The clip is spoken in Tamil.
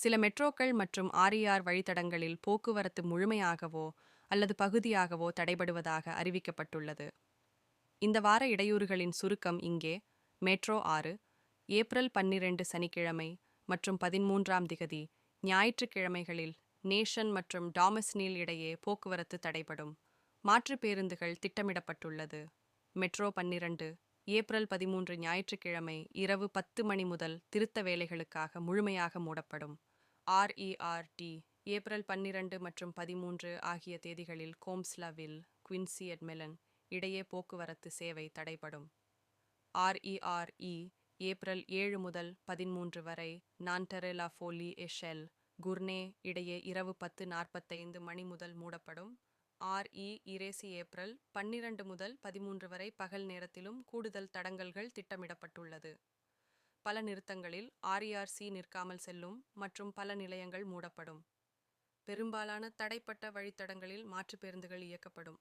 சில மெட்ரோக்கள் மற்றும் ஆர்இஆர் வழித்தடங்களில் போக்குவரத்து முழுமையாகவோ அல்லது பகுதியாகவோ தடைபடுவதாக அறிவிக்கப்பட்டுள்ளது. இந்த வார இடையூறுகளின் சுருக்கம் இங்கே. மெட்ரோ ஆறு ஏப்ரல் பன்னிரண்டு சனிக்கிழமை மற்றும் பதிமூன்றாம் திகதி ஞாயிற்றுக்கிழமைகளில் நேஷன் மற்றும் டாமஸ்னில் இடையே போக்குவரத்து தடைபடும். மாற்று பேருந்துகள் திட்டமிடப்பட்டுள்ளது. மெட்ரோ பன்னிரண்டு ஏப்ரல் பதிமூன்று ஞாயிற்றுக்கிழமை இரவு பத்து மணி முதல் திருத்த வேலைகளுக்காக முழுமையாக மூடப்படும். ஆர்இஆர்டி ஏப்ரல் பன்னிரண்டு மற்றும் பதிமூன்று ஆகிய தேதிகளில் கோம்ஸ்லாவில் குவின்சி எட்மெலன் இடையே போக்குவரத்து சேவை தடைபடும். ஆர்இஆர்இ ஏப்ரல் ஏழு முதல் பதிமூன்று வரை நான்டரெலா ஃபோலி எஷெல் குர்னே இடையே இரவு பத்து நாற்பத்தைந்து மணி முதல் மூடப்படும். ஆர்இ இரேசி ஏப்ரல் பன்னிரண்டு முதல் பதிமூன்று வரை பகல் நேரத்திலும் கூடுதல் தடங்கல்கள் திட்டமிடப்பட்டுள்ளது. பல நிறுத்தங்களில் ஆர்இஆர்சி நிற்காமல் செல்லும் மற்றும் பல நிலையங்கள் மூடப்படும். பெரும்பாலான தடைப்பட்ட வழித்தடங்களில் மாற்றுப் பேருந்துகள் இயக்கப்படும்.